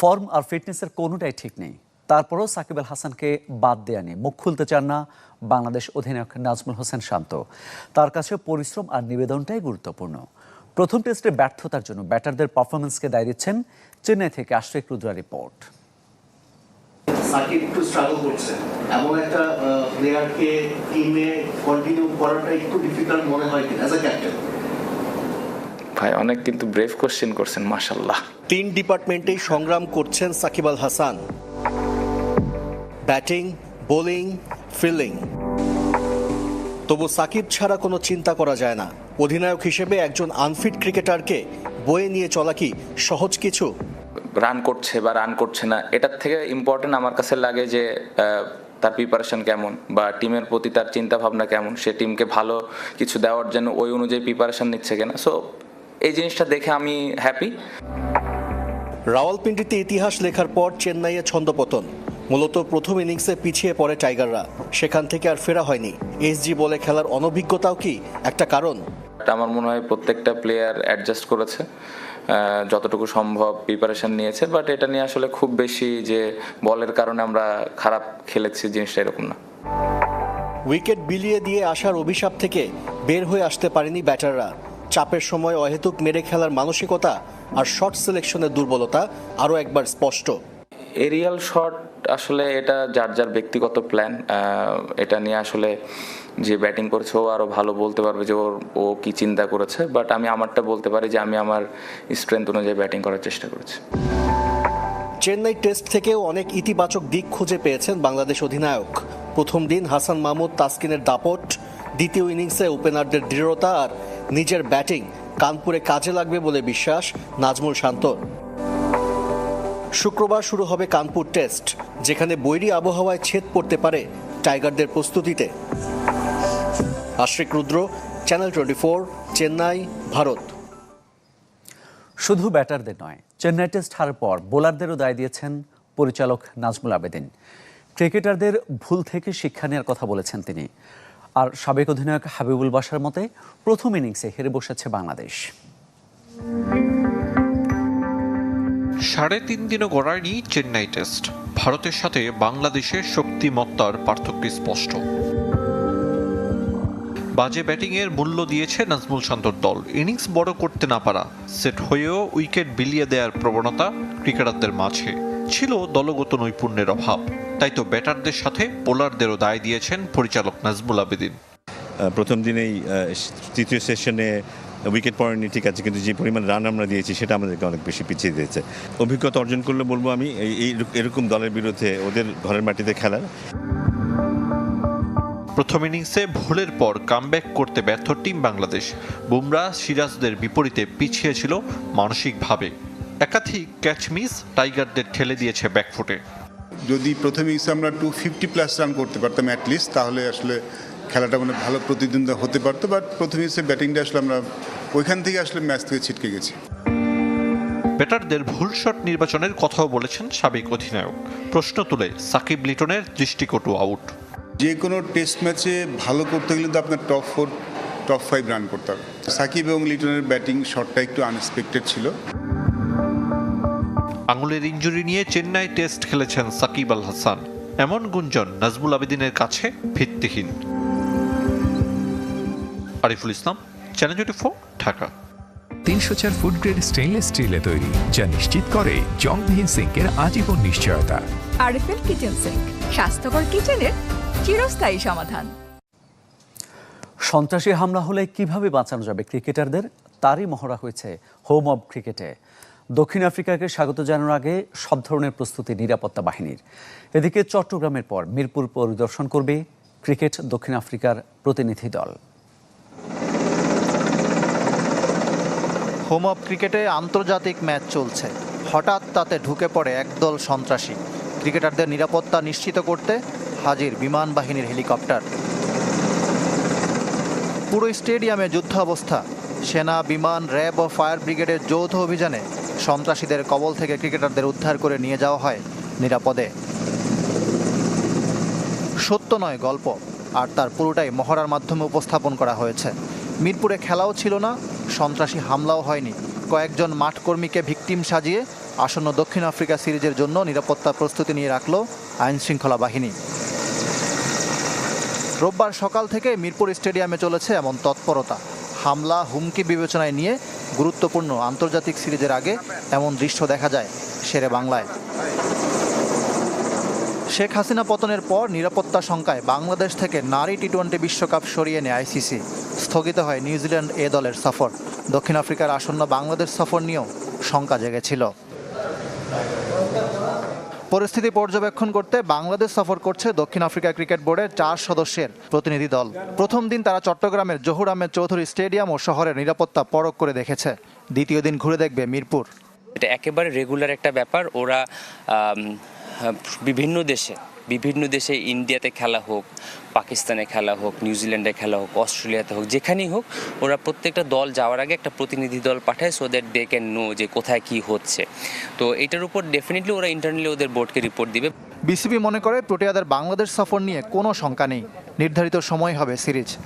Form আর ফিটনেসের কোনোটাই ঠিক নেই। তারপরও সাকিব আল হাসানকে বাদ দেয়া নিয়ে মুখ খুলতে চান না বাংলাদেশ অধিনায়ক নাজমুল হোসেন শান্ত। তার কাছে পরিশ্রম আর নিবেদনটাই গুরুত্বপূর্ণ। প্রথম টেস্টে ব্যর্থতার জন্য ব্যাটারদের পারফরমেন্সকে দায় দিচ্ছেন চেন্নাই থেকে আশ্রিক রুদ্রা রিপোর্ট। সাকিব একটু স্ট্রাগল করছে। এমন একটা প্লেয়ারকে টিমে কন্টিনিউ করাটা একটু ডিফিকাল্ট মনে হয় কিনা অ্যাজ ক্যাপ্টেন ভাই অনেক কিন্তু ব্রেভ কোশ্চেন করছেন মাশাল্লাহ তিন ডিপার্টমেন্টেই সংগ্রাম করছেন Shakib Al Hasan. Batting bowling fielding. তবু সাকিব ছাড়া কোনো চিন্তা করা যায় না। অধিনায়ক হিসেবে একজন আনফিট ক্রিকেটারকে বয়ে নিয়ে চলা কি সহজ কিছু? রান করছে বা রান করছে না এটার থেকে ইম্পর্টেন্ট আমার কাছে লাগে যে তার প্রিপারেশন কেমন বা টিমের প্রতি তার চিন্তা ভাবনা কেমন সে টিমকে ভালো কিছু দেওয়ার জন্য ওই অনুযায়ী প্রিপারেশন নিচ্ছে কিনা। সো এই জিনিসটা দেখে আমি হ্যাপি রাওয়ালপিন্ডিতে ইতিহাস লেখার পর চেন্নাইয়ে ছন্দপতন। মূলত প্রথম ইনিংসে পিছিয়ে পড়ে টাইগাররা। সেখান থেকে আর ফেরা হয়নি। এসজি বলে খেলার অনভিজ্ঞতাও কি একটা কারণ? আমার মনে হয় প্রত্যেকটা প্লেয়ার অ্যাডজাস্ট করেছে। যতটুকু সম্ভব প্রিপারেশন নিয়েছে বাট এটা নিয়ে আসলে খুব বেশি যে বলের কারণে আমরা খারাপ খেলেছি জিনিসটা এরকম না। উইকেট বিলিয়ে দিয়ে আসার অভিশাপ থেকে বের হয়ে আসতে পারেনি ব্যাটাররা। চাপের সময় অহেতুক মেরে খেলার মানসিকতা আর শর্ট সিলেকশনের দুর্বলতা আরও একবার স্পষ্ট। এরিয়াল শট আসলে এটা যার যার ব্যক্তিগত প্ল্যান এটা নিয়ে আসলে যে ব্যাটিং করেছে ও আরও ভালো বলতে পারবে যে ওর ও কি চিন্তা করেছে বাট আমি আমারটা বলতে পারি যে আমি আমার স্ট্রেংথ অনুযায়ী ব্যাটিং করার চেষ্টা করেছি। চেন্নাই টেস্ট থেকেও অনেক ইতিবাচক দিক খুঁজে পেয়েছেন বাংলাদেশ অধিনায়ক। প্রথম দিন হাসান মাহমুদ তাসকিনের দাপট দ্বিতীয় ইনিংসে ওপেনারদের দৃঢ়তা আর নিজের ব্যাটিং কানপুরে কাজে লাগবে বলে বিশ্বাস নাজমুল শান্তর শুক্রবার শুরু হবে কানপুর টেস্ট, যেখানে বৈরী আবহাওয়ায় ছেদ পড়তে পারে টাইগারদের প্রস্তুতিতে। Ashrik Rudra, channel twenty four, Chennai, Bharat. শুধু ব্যাটারদের নয়, চেন্নাই টেস্ট হারার পর বোলারদেরও দায় দিয়েছেন পরিচালক নাজমুল আবেদিন। ক্রিকেটারদের ভুল থেকে শিক্ষা নেওয়ার কথা বলেছেন তিনি। আর সাবেক অধিনায়ক হাবিবুল বাসার মতে প্রথম ইনিংসে হেরে বসেছে বাংলাদেশ। সাড়ে তিন দিনও গড়ায়নি চেন্নাই টেস্ট। ভারতের সাথে বাংলাদেশের শক্তিমত্তার পার্থক্য স্পষ্ট। বাজে ব্যাটিংয়ের মূল্য দিয়েছে নাজমুল শান্তর দল। ইনিংস বড় করতে না পারা, সেট হয়েও উইকেট বিলিয়ে দেওয়ার প্রবণতা ক্রিকেটারদের মাঝে। ছিল দলগত নৈপুণ্যের অভাব। তাই তো ব্যাটারদের সাথে বোলারদেরও দায় দিয়েছেন পরিচালক নাজমুল আবেদিন। প্রথম দিনেই তৃতীয় সেশনে উইকেট পড়েনি ঠিক আছে কিন্তু যে পরিমাণ রান আমরা দিয়েছি সেটা আমাদেরকে অনেক বেশি পিছিয়ে দিয়েছে। অভিজ্ঞতা অর্জন করলে বলব আমি এই এরকম দলের বিরুদ্ধে ওদের ঘরের মাটিতে খেলার। প্রথম ইনিংসে ভুলের পর কামব্যাক করতে ব্যর্থ টিম বাংলাদেশ। বুমরা সিরাজদের বিপরীতে পিছিয়ে ছিল মানসিকভাবে। একাধিক ক্যাচ মিস টাইগারদের ঠেলে দিয়েছে ব্যাকফুটে যদি প্রথম ইনিংসে আমরা টু ফিফটি প্লাস রান করতে পারতাম অ্যাটলিস্ট তাহলে আসলে খেলাটা মানে ভালো প্রতিদ্বন্দ্বিতা হতে পারতো বাট প্রথম ইনিংসে ব্যাটিংটা আসলে আমরা ওইখান থেকে আসলে ম্যাচ থেকে ছিটকে গেছি। ব্যাটারদের ভুল শট নির্বাচনের কথাও বলেছেন সাবেক অধিনায়ক। প্রশ্ন তুলে সাকিব লিটনের দৃষ্টিকটু আউট যে কোনো টেস্ট ম্যাচে ভালো করতে গেলে তো আপনার top four top five run করতে হবে। সাকিব এবং লিটনের ব্যাটিং শটটা একটু আনএক্সপেক্টেড ছিল। আঙুলের ইঞ্জুরি নিয়ে চেন্নাই টেস্ট খেলেছেন সাকিব আল হাসান। এমন গুঞ্জন নাজমুল আবেদিনের কাছে ভিত্তিহীন। Ariful Islam channel twenty four Dhaka. তিনশো চার ফুড গ্রেড স্টেনলেস স্টিলে তৈরি যা নিশ্চিত করে জংবিহীন সিঙ্কের আজীবন নিশ্চয়তা। আরএফএল কিচেন সিঙ্ক স্বাস্থ্যকর কিচেনের চিরস্থায়ী সমাধান। সন্ত্রাসী হামলা হলে কীভাবে বাঁচানো যাবে ক্রিকেটারদের? তারই মহড়া হয়েছে হোম অব ক্রিকেটে দক্ষিণ আফ্রিকাকে স্বাগত জানানোর আগে সব ধরনের প্রস্তুতি নিরাপত্তা বাহিনীর। এদিকে চট্টগ্রামের পর মিরপুর পরিদর্শন করবে ক্রিকেট দক্ষিণ আফ্রিকার প্রতিনিধি দল। হোম অফ ক্রিকেটে আন্তর্জাতিক ম্যাচ চলছে। হঠাৎ তাতে ঢুকে পড়ে একদল সন্ত্রাসী। ক্রিকেটারদের নিরাপত্তা নিশ্চিত করতে হাজির বিমান বাহিনীর হেলিকপ্টার। পুরো স্টেডিয়ামে যুদ্ধ অবস্থা সেনা, বিমান, র্যাব ও ফায়ার ব্রিগেডের যৌথ অভিযানে সন্ত্রাসীদের কবল থেকে ক্রিকেটারদের উদ্ধার করে নিয়ে যাওয়া হয় নিরাপদে। সত্য নয় গল্প, আর তার পুরোটাই মহড়ার মাধ্যমে উপস্থাপন করা হয়েছে। মিরপুরে খেলাও ছিল না, সন্ত্রাসী হামলাও হয়নি। কয়েকজন মাঠকর্মীকে ভিকটিম সাজিয়ে আসন্ন দক্ষিণ আফ্রিকা সিরিজের জন্য নিরাপত্তা প্রস্তুতি নিয়ে রাখল আইনশৃঙ্খলা বাহিনী। রোববার সকাল থেকে মিরপুর স্টেডিয়ামে চলেছে এমন তৎপরতা। হামলা, হুমকি বিবেচনায় নিয়ে গুরুত্বপূর্ণ আন্তর্জাতিক সিরিজের আগে এমন দৃশ্য দেখা যায় শেরে বাংলায়। শেখ হাসিনা পতনের পর নিরাপত্তা শঙ্কায় বাংলাদেশ থেকে নারী টি টোয়েন্টি বিশ্বকাপ সরিয়ে নেয় আইসিসি। স্থগিত হয় নিউজিল্যান্ড এ দলের সফর। দক্ষিণ আফ্রিকার আসন্ন বাংলাদেশ সফর নিয়েও শঙ্কা জেগেছিল। পরিস্থিতি পর্যবেক্ষণ করতে বাংলাদেশ সফর করছে দক্ষিণ আফ্রিকা ক্রিকেট বোর্ডের চার সদস্যের প্রতিনিধি দল। প্রথম দিন তারা চট্টগ্রামের জহুর আহমেদ চৌধুরী স্টেডিয়াম ও শহরের নিরাপত্তা পরখ করে দেখেছে। দ্বিতীয় দিন ঘুরে দেখবে মিরপুর। এটা একেবারে রেগুলার একটা ব্যাপার। ওরা বিভিন্ন দেশে বিভিন্ন দেশে ইন্ডিয়াতে খেলা হোক, পাকিস্তানে খেলা হোক, নিউজিল্যান্ডে খেলা হোক, অস্ট্রেলিয়াতে হোক, যেখানেই হোক, ওরা প্রত্যেকটা দল যাওয়ার আগে একটা প্রতিনিধি দল পাঠায় so that they can know যে কোথায় কি হচ্ছে। তো এটার উপর ডেফিনেটলি ওরা ইন্টারনালি ওদের বোর্ডকে রিপোর্ট দিবে। বিসিবি মনে করে, প্রোটিয়াদের বাংলাদেশ সফর নিয়ে কোনো শঙ্কা নেই। নির্ধারিত সময় হবে সিরিজ।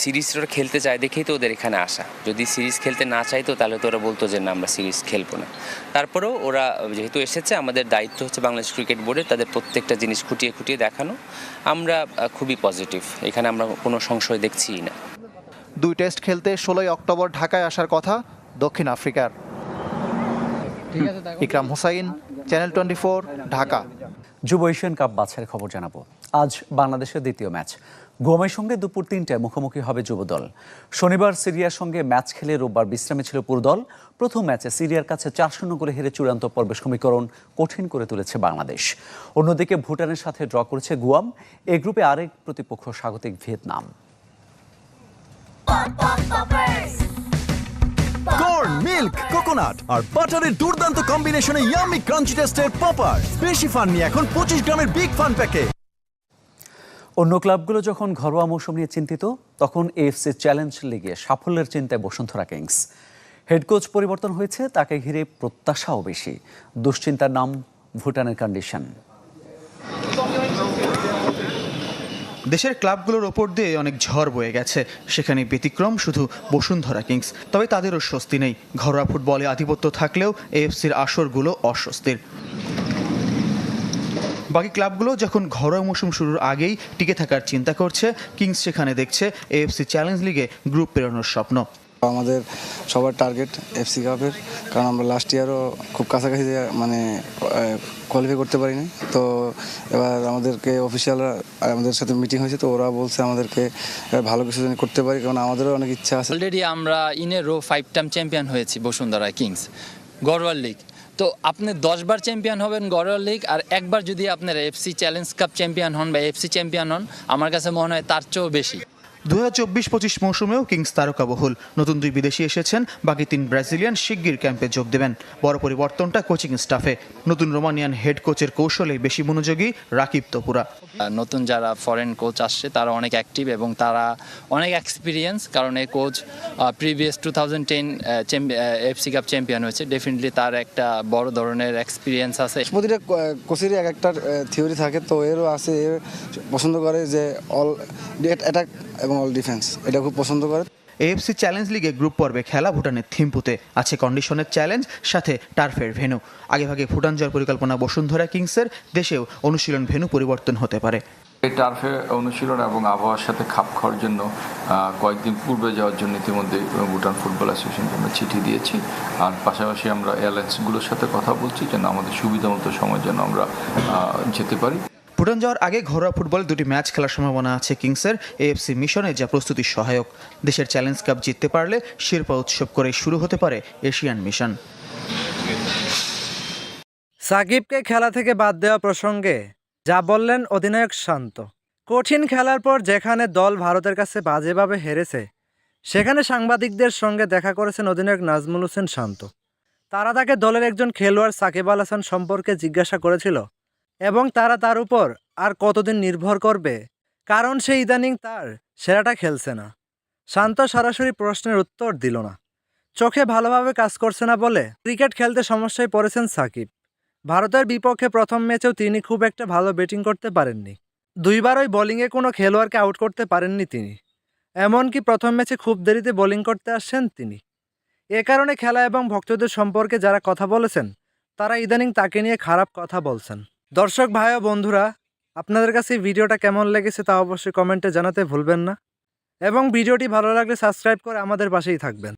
সিরিজ ওরা খেলতে চায় দেখেই তো ওদের এখানে আসা। যদি সিরিজ খেলতে না চাইতো তাহলে তো ওরা বলতো যে না আমরা সিরিজ খেলব না। তারপরেও ওরা যেহেতু এসেছে আমাদের দায়িত্ব হচ্ছে বাংলাদেশ ক্রিকেট বোর্ডে তাদের প্রত্যেকটা জিনিস খুঁটিয়ে খুঁটিয়ে দেখানো। আমরা খুবই পজিটিভ এখানে আমরা কোনো সংশয় দেখছিই না। দুই টেস্ট খেলতে ষোলোই অক্টোবর ঢাকায় আসার কথা দক্ষিণ আফ্রিকার। Ikram Hussain channel twenty Dhaka. যুব এশিয়ান কাপ বাছাইয়ের খবর জানাব। আজ বাংলাদেশের দ্বিতীয় ম্যাচ। গোমের সঙ্গে দুপুর তিনটায় মুখোমুখি হবে যুব দল শনিবার সিরিয়ার সঙ্গে ম্যাচ খেলে রোববার বিশ্রামে ছিল পুরো দল। প্রথম ম্যাচে সিরিয়ার কাছে চার শূন্য করে হেরে চূড়ান্ত পর্বের সমীকরণ কঠিন করে তুলেছে বাংলাদেশ। অন্যদিকে ভুটানের সাথে ড্র করেছে গুয়াম। এই গ্রুপে আরেক প্রতিপক্ষ স্বাগতিক ভিয়েতনাম। মিল্ক, কোকোনাট আর বাটারের দুর্দান্ত কম্বিনেশনে ইয়ামি ক্রাঞ্চি টেস্টের পপার। বেশি ফান নিয়ে এখন পঁচিশ গ্রামের বিগ ফান প্যাকে। অন্য ক্লাবগুলো যখন ঘরোয়া মৌসুম নিয়ে চিন্তিত, তখন এএফসি চ্যালেঞ্জ লিগে সাফল্যের চিন্তায় বসুন্ধরা কিংস হেড কোচ পরিবর্তন হয়েছে, তাকে ঘিরে প্রত্যাশাও বেশি। দুশ্চিন্তার নাম ভুটানের কন্ডিশন দেশের ক্লাবগুলোর ওপর দিয়ে অনেক ঝড় বয়ে গেছে। সেখানে ব্যতিক্রম শুধু বসুন্ধরা কিংস তবে তাদেরও স্বস্তি নেই। ঘরোয়া ফুটবলে আধিপত্য থাকলেও এএফসির আসরগুলো অস্বস্তির। বাকি ক্লাবগুলো যখন ঘরোয়া মৌসুম শুরুর আগেই টিকে থাকার চিন্তা করছে কিংস সেখানে দেখছে এএফসি চ্যালেঞ্জ লিগে গ্রুপ পেরোনোর স্বপ্ন। আমাদের সবার টার্গেট এফসি কাপের কারণ আমরা লাস্ট ইয়ারও খুব কাছাকাছি মানে কোয়ালিফাই করতে পারিনি। তো এবার আমাদেরকে অফিসিয়ালরা আমাদের সাথে মিটিং হয়েছে তো ওরা বলছে আমাদেরকে ভালো কিছু যেন করতে পারি কারণ আমাদেরও অনেক ইচ্ছা আছে। অলরেডি আমরা in row five time champion হয়েছি বসুন্ধরা কিংস গড়ওয়াল লিগ তো আপনি দশবার চ্যাম্পিয়ন হবেন গড়ওয়াল লিগ আর একবার যদি আপনার এফসি চ্যালেঞ্জ কাপ চ্যাম্পিয়ন হন বা এফসি চ্যাম্পিয়ন হন, আমার কাছে মনে হয় তার চেয়েও বেশি। দু হাজার চব্বিশ পঁচিশ মৌসুমেও কিংস তারকা বহুল। নতুন দুই বিদেশি এসেছেন বাকি তিন ব্রাজিলিয়ান শিগগির ক্যাম্পে যোগ দেবেন। বড় পরিবর্তনটা কোচিং স্টাফে। নতুন রোমানিয়ান হেড কোচের কৌশলে বেশি মনোযোগী রাকিব তপুরা। আর নতুন যারা ফরেন কোচ আসছে তারা অনেক অ্যাক্টিভ এবং তারা অনেক এক্সপিরিয়েন্স কারণ এই coach previous two thousand ten AFC cup champion হয়েছে। ডেফিনেটলি তার একটা বড় ধরনের এক্সপিরিয়েন্স আছে। প্রতিটা কোচেরই এক একটা থিওরি থাকে। তো এরও আছে পছন্দ করে যে অল অ্যাটাক এবং অল ডিফেন্স এটা খুব পছন্দ করে। এএফসি চ্যালেঞ্জ লিগে গ্রুপ পর্বে খেলা ভুটানের থিম্পুতে আছে কন্ডিশনের চ্যালেঞ্জ সাথে টার্ফের ভেনু আগেভাগে ভুটান জয়ের পরিকল্পনা বসুন্ধরা কিংসের দেশেও অনুশীলন ভেনু পরিবর্তন হতে পারে। এই টার্ফে অনুশীলন এবং আবহাওয়ার সাথে খাপ খাওয়ার জন্য কয়েকদিন পূর্বে যাওয়ার জন্য ইতিমধ্যে ভুটান ফুটবল অ্যাসোসিয়েশনকে আমরা চিঠি দিয়েছি। আর পাশাপাশি আমরা এয়ারলাইন্সগুলোর সাথে কথা বলছি যেন আমাদের সুবিধা মতো সময় যেন আমরা যেতে পারি। ভুটান যাওয়ার আগে ঘরোয়া ফুটবল দুটি ম্যাচ খেলার সম্ভাবনা আছে কিংসের এএফসি মিশনে, যা প্রস্তুতির সহায়ক। দেশের চ্যালেঞ্জ কাপ জিততে পারলে শিরোপা উৎসব করে শুরু হতে পারে এশিয়ান মিশন। সাকিবকে খেলা থেকে বাদ দেওয়া প্রসঙ্গে যা বললেন অধিনায়ক শান্ত। কঠিন খেলার পর যেখানে দল ভারতের কাছে বাজেভাবে হেরেছে, সেখানে সাংবাদিকদের সঙ্গে দেখা করেছেন অধিনায়ক নাজমুল হোসেন শান্ত। তারা তাকে দলের একজন খেলোয়াড় সাকিব আল হাসান সম্পর্কে জিজ্ঞাসা করেছিল এবং তারা তার উপর আর কতদিন নির্ভর করবে? কারণ সে ইদানিং তার সেরাটা খেলছে না। শান্ত সরাসরি প্রশ্নের উত্তর দিল না। চোখে ভালোভাবে কাজ করছে না বলে ক্রিকেট খেলতে সমস্যায় পড়েছেন সাকিব। ভারতের বিপক্ষে প্রথম ম্যাচেও তিনি খুব একটা ভালো ব্যাটিং করতে পারেননি। দুইবারই বোলিংয়ে কোনো খেলোয়াড়কে আউট করতে পারেননি তিনি। এমনকি প্রথম ম্যাচে খুব দেরিতে বোলিং করতে আসছেন তিনি। এ কারণে খেলা এবং ভক্তদের সম্পর্কে যারা কথা বলেছেন, তারা ইদানিং তাকে নিয়ে খারাপ কথা বলছেন। দর্শক ভাই ও বন্ধুরা, আপনাদের কাছে ভিডিওটা কেমন লেগেছে তা অবশ্যই কমেন্টে জানাতে ভুলবেন না। এবং ভিডিওটি ভালো লাগলে সাবস্ক্রাইব করে আমাদের পাশেই থাকবেন।